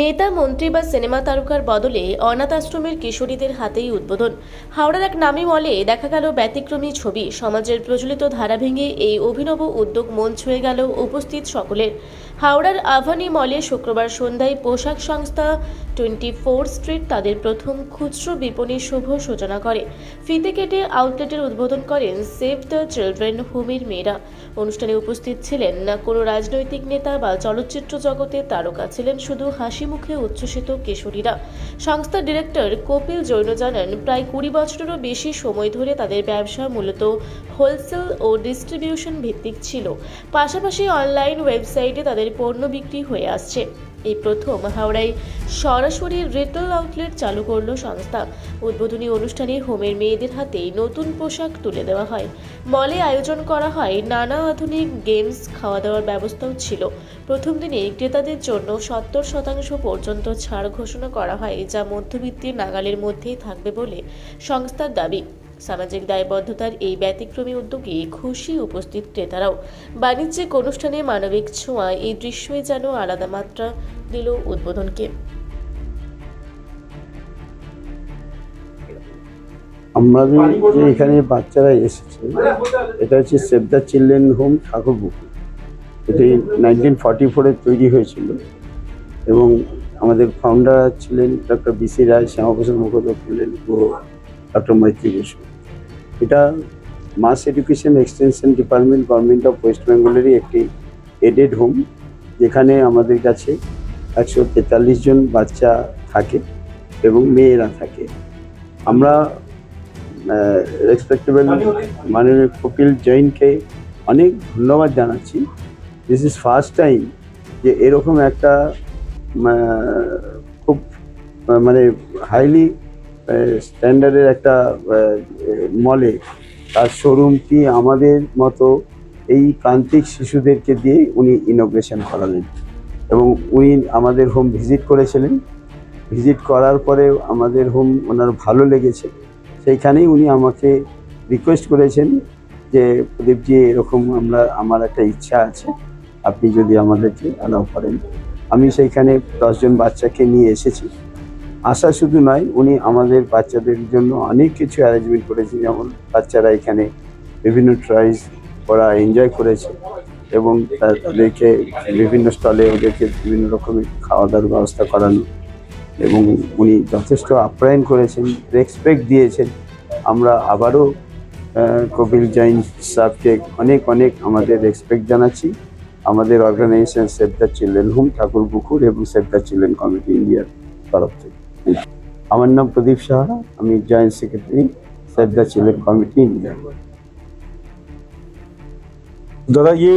নেতা, মন্ত্রী বা সিনেমা তারকার বদলে অনাথ আশ্রমের কিশোরীদের হাতেই উদ্বোধন। হাওড়ার এক নামী মলে দেখা গেল ব্যতিক্রমী ছবি। সমাজের প্রচলিত ধারা ভেঙে এই অভিনব উদ্যোগ মন ছুঁয়ে গেল উপস্থিত সকলের। হাওড়ার আভানি মলে শুক্রবার সন্ধ্যায় পোশাক সংস্থা টোয়েন্টি ফোর স্ট্রিট তাদের প্রথম খুচরো বিপণী শুভ সূচনা করে। ফিতে কেটে আউটলেটের উদ্বোধন করেন সেভ দ্য চিলড্রেন হোমের মেয়েরা। অনুষ্ঠানে উপস্থিত ছিলেন না কোনো রাজনৈতিক নেতা বা চলচ্চিত্র জগতের তারকা ছিলেন শুধু হাসি মুখে উচ্ছ্বসিত কিশোরীরা। সংস্থার ডিরেক্টর কপিল জৈন জানান, প্রায় কুড়ি বছরেরও বেশি সময় ধরে তাদের ব্যবসা মূলত হোলসেল ও ডিস্ট্রিবিউশন ভিত্তিক ছিল। পাশাপাশি অনলাইন ওয়েবসাইটে তাদের পণ্য বিক্রি হয়ে আসছে। এই প্রথম হাওড়ায় সরাসরি রিটেল আউটলেট চালু করল সংস্থা। উদ্বোধনী অনুষ্ঠানে হোমের মেয়েদের হাতেই নতুন পোশাক তুলে দেওয়া হয়। মলে আয়োজন করা হয় নানা আধুনিক গেমস খাওয়া দাওয়ার ব্যবস্থাও ছিল। প্রথম দিনে ক্রেতাদের জন্য সত্তর শতাংশ পর্যন্ত ছাড় ঘোষণা করা হয়, যা মধ্যবিত্তের নাগালের মধ্যেই থাকবে বলে সংস্থার দাবি। সামাজিক দায়বদ্ধতার এই ব্যতিক্রমী উদ্যোগে খুশি উপস্থিত ক্রেতারাও। বাণিজ্যিক অনুষ্ঠানে মানবিক ছোঁয়া, এই দৃশ্যই যেন আলাদা মাত্রা দিল উদ্বোধনকে। আমাদের যে এখানে বাচ্চারা এসেছে। এটা হচ্ছে save the children home Thakurpukur এটি নাইনটিন ফর্টি ফোরে তৈরি হয়েছিল। এবং আমাদের ফাউন্ডার ছিলেন ডক্টর বিসি রায়, শ্যামাপ্রসাদ মুখোপাধ্যায় ছিলেন ও ডক্টর মৈত্রী বসু এটা mass education extension department government of west বেঙ্গলেরই একটি এডেড হোম যেখানে আমাদের কাছে একশো তেতাল্লিশ জন বাচ্চা থাকে এবং মেয়েরা থাকে। আমরা রেসপেক্টেবল মাননীয় কপিল জৈনকে অনেক ধন্যবাদ জানাচ্ছি। দিস ইজ ফার্স্ট টাইম যে এরকম একটা খুব মানে হাইলি স্ট্যান্ডার্ডের একটা মলে তার শোরুমটি আমাদের মতো এই প্রান্তিক শিশুদেরকে দিয়ে উনি ইনোগ্রেশন করালেন। এবং উনি আমাদের হোম ভিজিট করেছিলেন। ভিজিট করার পরে আমাদের হোম ওনার ভালো লেগেছে। সেইখানেই উনি আমাকে রিকোয়েস্ট করেছেন যে প্রদীপজি এরকম আমরা, আমার একটা ইচ্ছা আছে। আপনি যদি আমাদেরকে অ্যালাউ করেন। আমি সেইখানে দশজন বাচ্চাকে নিয়ে এসেছি। আসা শুধু নয়, উনি আমাদের বাচ্চাদের জন্য অনেক কিছু অ্যারেঞ্জমেন্ট করেছে যেমন বাচ্চারা এখানে বিভিন্ন ট্রাইস ওরা এনজয় করেছে এবং তাদেরকে বিভিন্ন স্টলে ওদেরকে বিভিন্ন রকমের খাওয়া দাওয়ার ব্যবস্থা করানো এবং উনি যথেষ্ট আপ্যায়ন করেছেন রেসপেক্ট দিয়েছেন। আমরা আবারও কপিল জৈন সাহেবকে অনেক অনেক আমাদের রেসপেক্ট জানাচ্ছি। আমাদের organisation save the children home Thakurpukur এবং সেভ দ্য চিলড্রেন কমিটি ইন্ডিয়ার তরফ থেকে। আমার নাম প্রদীপ সাহা আমি joint secretary save the children committee India दादा ये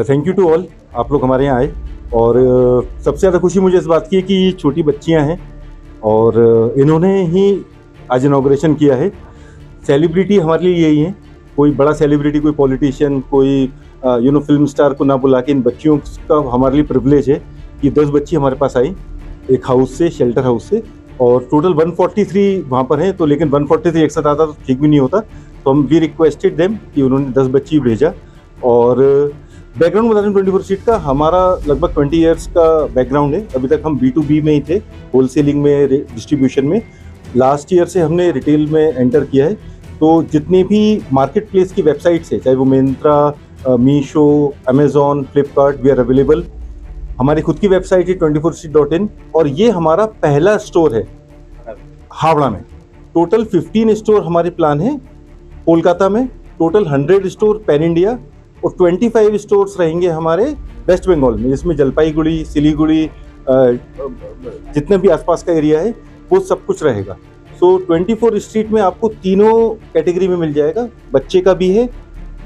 थैंक यू टू ऑल आप लोग हमारे यहाँ आए और अ, सबसे ज़्यादा खुशी मुझे इस बात की है कि ये छोटी बच्चियाँ हैं और अ, इन्होंने ही आज इनाग्रेशन किया है सेलिब्रिटी हमारे लिए यही है कोई बड़ा सेलिब्रिटी कोई पॉलिटिशियन कोई यू नो फिल्म स्टार को ना बुला के इन बच्चियों का हमारे लिए प्रिविलेज है कि दस बच्ची हमारे पास आई एक हाउस से शेल्टर हाउस से और टोटल 143 वहाँ पर हैं तो लेकिन 143 एक साथ आता तो ठीक भी नहीं होता। तो हम वी रिक्वेस्टेड देम कि उन्होंने 10 बच्ची भेजा और बैकग्राउंड बता दें ट्वेंटी फोर सीट का, हमारा लगभग ट्वेंटी ईयर्स का बैकग्राउंड है। अभी तक हम बी टू बी में ही थे होलसेलिंग में डिस्ट्रीब्यूशन में। लास्ट ईयर से हमने रिटेल में एंटर किया है। तो जितनी भी मार्केट प्लेस की वेबसाइट्स है, चाहे वो Myntra Meesho Amazon Flipkart we are available हमारी खुद की वेबसाइट है ट्वेंटी फोर डॉट इन और ये हमारा पहला स्टोर है हावड़ा में। टोटल फिफ्टीन स्टोर हमारे प्लान है कोलकाता में, total hundred store pan India और 25 स्टोर्स रहेंगे हमारे वेस्ट बंगाल में, जिसमें जलपाईगुड़ी, सिलीगुड़ी जितने भी आसपास का एरिया है, वो सब कुछ रहेगा। सो 24 स्ट्रीट में आपको तीनों कैटेगरी में मिल जाएगा। बच्चे का भी है,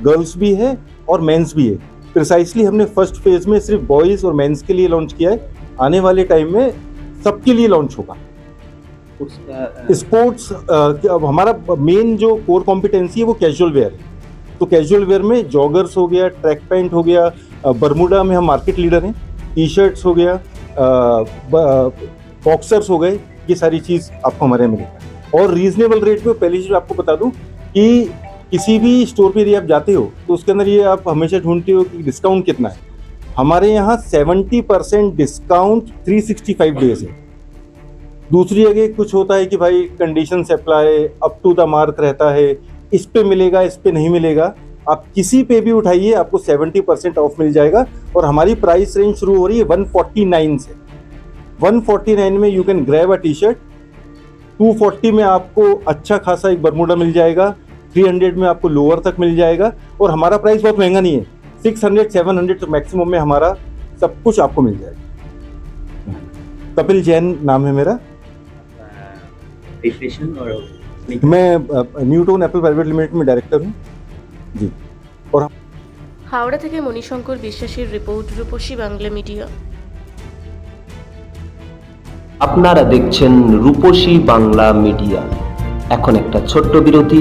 गर्ल्स भी है और मेंस भी है। प्रिसाइसली हमने फ़र्स्ट फ़ेज़ में सिर्फ़ बॉयज़ और मेंस के लिए लॉन्च किया है। आने वाले टाइम में सबके लिए लॉन्च होगा। स्पोर्ट्स अब हमारा मेन जो कोर कॉम्पिटेंसी है वो कैजुअल वेयर है। तो कैजुअल वेयर में जॉगर्स हो गया ट्रैक पैंट हो गया बरमुडा में हम मार्केट लीडर हैं। टी शर्ट्स हो गया बॉक्सर्स हो गए ये सारी चीज़ आपको हमारे यहाँ मिलेगा। और रीजनेबल रेट में पहली चीज़ आपको बता दूँ कि किसी भी स्टोर पर यदि आप जाते हो तो उसके अंदर ये आप हमेशा ढूंढते हो कि डिस्काउंट कितना है। हमारे यहाँ 70 परसेंट डिस्काउंट 365 डेज़ है। दूसरी जगह कुछ होता है कि भाई condition apply up to the mark रहता है, इस पे मिलेगा, इस पे नहीं मिलेगा। आप किसी पे भी उठाइए, आपको 70 परसेंट ऑफ़ मिल जाएगा और हमारी प्राइस रेंज शुरू हो रही है 149 से। 149 में you can grab a T shirt 240 में आपको अच्छा खासा एक बरमूडा मिल जाएगा। 300 में आपको लोअर तक मिल जाएगा और हमारा प्राइस बहुत महंगा नहीं है 600 700 तो मैक्सिमम में हमारा सब कुछ आपको मिल जाएगा कपिल जैन नाम है मेरा डिप्रेशन और मैं न्यूटन एप्पल प्राइवेट लिमिटेड में डायरेक्टर हूँ जी और হাওড়া থেকে মণিশঙ্কর বিশ্বাসের রিপোর্ট রূপসী বাংলা মিডিয়া আপনারা দেখছেন রূপসী বাংলা মিডিয়া এখন একটা ছোট্ট বিরতি